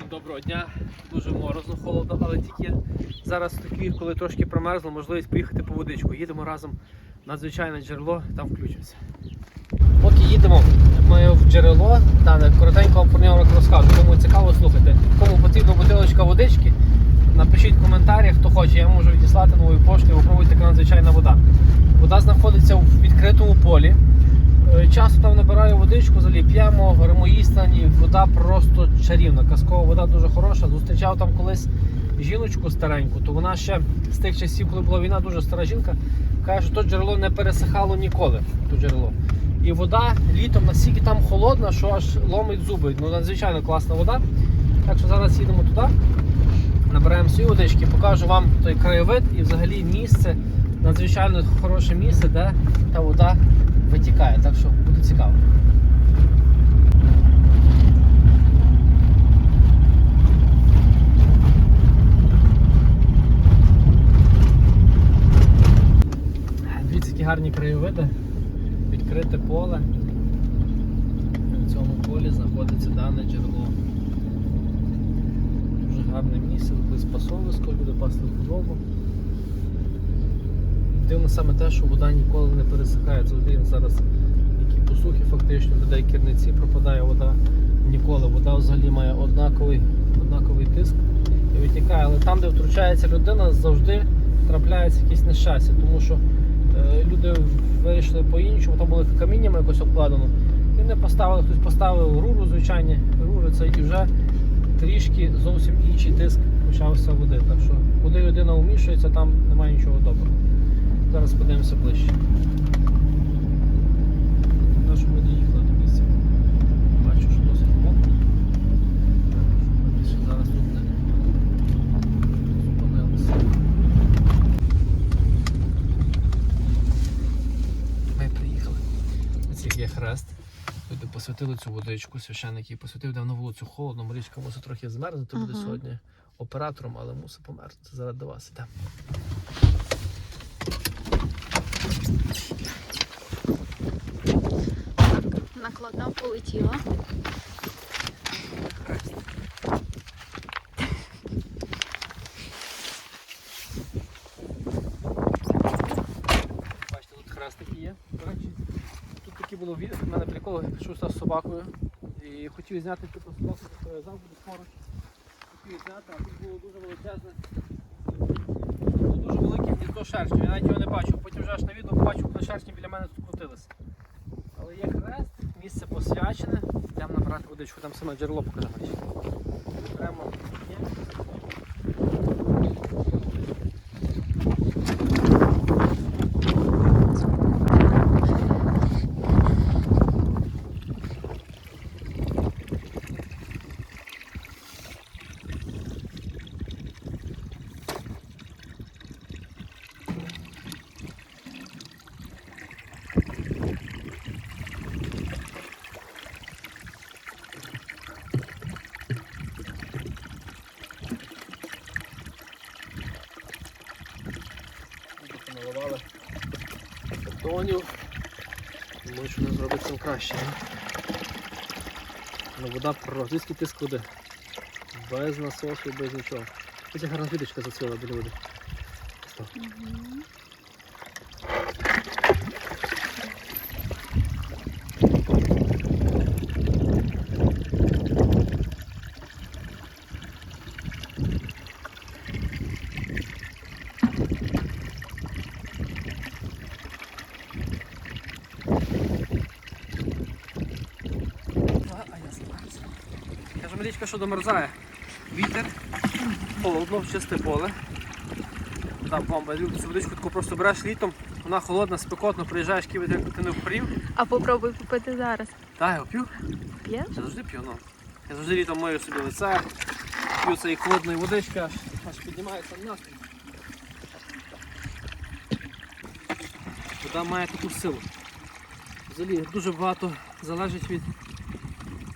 Всім доброго дня, дуже морозно, холодно, але тільки зараз такі, коли трошки промерзло, можливість поїхати по водичку. Їдемо разом в надзвичайне джерело, там включимося. Поки їдемо ми в джерело, та коротенько вам про нього розкажу. Кому цікаво, слухайте. Кому потрібна бутилочка водички, напишіть в коментарях, хто хоче, я можу відіслати новою поштою, попробуйте така надзвичайна вода. Вода знаходиться в відкритому полі. Е, Часто там набираю водичку, взагалі п'ємо, в ремоїстані, вода просто чарівна, казкова вода дуже хороша. Зустрічав там колись жіночку стареньку, то вона ще з тих часів, коли була війна, дуже стара жінка, каже, що то джерело не пересихало ніколи. То джерело. І вода літом настільки там холодна, що аж ломить зуби. Ну, надзвичайно класна вода. Так що зараз їдемо туди, набираємо свої водички, покажу вам той краєвид і взагалі місце, надзвичайно хороше місце, де та вода витікає. Так що буде цікаво. Дивіться, які гарні краєвиди, відкрите поле. В цьому полі знаходиться дане джерело. Дуже гарне місце, тут пасовисько, люди пасли худобу. Дивно саме те, що вода ніколи не пересихає. Один зараз які посухи фактично, людей керниці пропадає вода ніколи. Вода взагалі має однаковий, однаковий тиск і витікає. Але там, де втручається людина, завжди трапляється якесь нещастя, тому що е, люди вийшли по-іншому, там були каміннями якось обкладено. І не поставили, хтось поставив руру, звичайні рури, це і вже трішки зовсім інший тиск почався води. Так що, куди людина вмішується, там немає нічого доброго. Зараз подивимося ближче. Що ми доїхали до місця. Бачу, що досить мокро. Більше зараз тут не зупинилися. Ми приїхали. Ось як є хрест. Люди посвятили цю водичку, священник її посвятив, де на вулицю холодно, Марічка мусить трохи змерзнути, буде Ага. сьогодні оператором, але мусить померзнути. Зараз до вас іде. Накладна полетіла. Бачите, тут хрестики є. Тут такі було відео, в мене прикол, я пішов з собакою і хотів зняти типу собаку, буде поруч. Хотів зняти, а тут було дуже величезне. Дуже велике гніздо шерстю, я навіть його не бачив. Потім вже аж на відео побачив, коли шерстні біля мене тут крутилися. Але є хрест, місце посвячене. Йдемо набрати водичку, там саме джерело показати. Прямо є. Наливали бетонів. Думаю, що не зробить цим краще. Ну, вода звідки тиск води. Без насосу, без нічого. Ось як гарна квіточка зацвіла біля води. А, а я зливаюся. Марічка, що домерзає. Вітер, холодно, чисте поле. Там бомба. Цю водичку таку просто береш літом, вона холодна, спекотно, приїжджаєш ківець, як ти не впрів. А попробуй попити зараз. Так, я п'ю. П'єш? Я завжди п'ю, ну. Я завжди літом мию собі лице, п'ю цієї холодної водички, аж, аж піднімається настрій. Вода має таку силу. Взагалі дуже багато залежить від,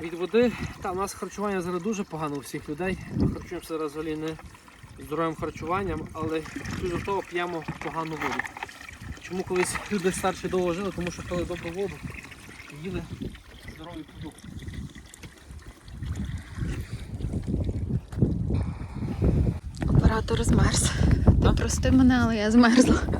від води. Та, у нас харчування зараз дуже погано у всіх людей. Харчуємося зараз взагалі не здоровим харчуванням, але до того п'ємо погану воду. Чому колись люди старші довго жили? Тому що пили добру воду і їли здорові продукти. оператор змерз. Ти прости мене, але я змерзла.